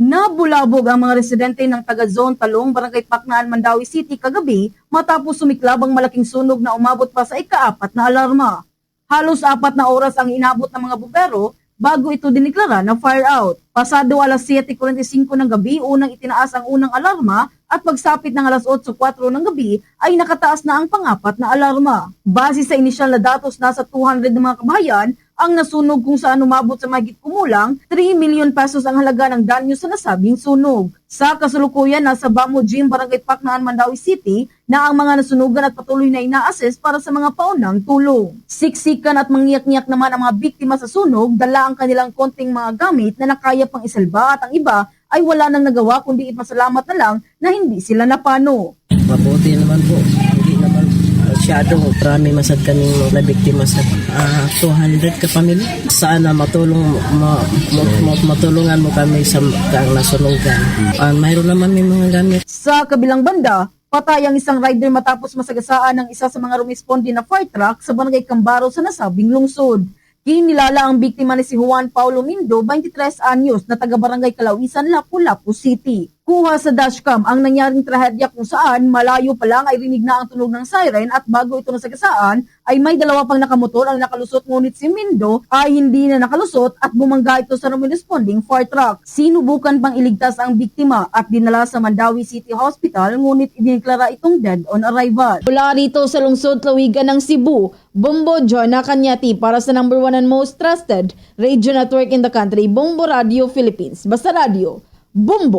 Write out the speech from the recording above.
Nabulabog ang mga residente ng taga-zone Talong, Barangay Paknaan, Mandawi City kagabi matapos sumiklab ang malaking sunog na umabot pa sa ikaapat na alarma. Halos apat na oras ang inabot ng mga bumbero bago ito diniklara na fire out. Pasado alas 7.45 ng gabi, unang itinaas ang unang alarma at pagsapit ng alas 8.04 ng gabi ay nakataas na ang pangapat na alarma. Base sa inisyal na datos, nasa 200 na mga kabahayan ang nasunog kung saan umabot sa mahigit kumulang 3 million pesos ang halaga ng danyo sa nasabing sunog. Sa kasulukuyan, nasa Bamo Gym, Barangay Paknaan, Mandawi City na ang mga nasunugan at patuloy na ina-assess para sa mga paunang tulong. Siksikan at mangyak-ngyak naman ang mga biktima sa sunog, dala ang kanilang konting mga gamit na nakaya pang isalba at ang iba ay wala nang nagawa kundi ipasalamat na lang na hindi sila napano. Mabuti naman po. Hindi naman masyado. Marami masad kaming mga biktima sa ah, 200 ka pamilya. Sana matulong ma, ma, ma- matulungan mo kami sa kang nasunugan. Ah, mayroon naman may mga gamit. Sa kabilang banda, patay ang isang rider matapos masagasaan ng isa sa mga rumisponde na fire truck sa barangay Cambaro sa nasabing lungsod. Kinilala ang biktima ni si Juan Paulo Mindo, 23 anyos, na taga-barangay Kalawisan, Lapu-Lapu City. Kuha sa dashcam ang nangyaring trahedya kung saan malayo pa lang ay rinig na ang tunog ng siren at bago ito nasagasaan ay may dalawa pang nakamotor ang nakalusot ngunit si Mindo ay hindi na nakalusot at bumangga ito sa responding fire truck. Sinubukan pang iligtas ang biktima at dinala sa Mandawi City Hospital ngunit idineklara itong dead on arrival. Mula rito sa lungsod Lawigan ng Cebu, Bombo Jonah Kanyati para sa number one and most trusted radio network in the country, Bombo Radio Philippines. Basta Radio, Bombo!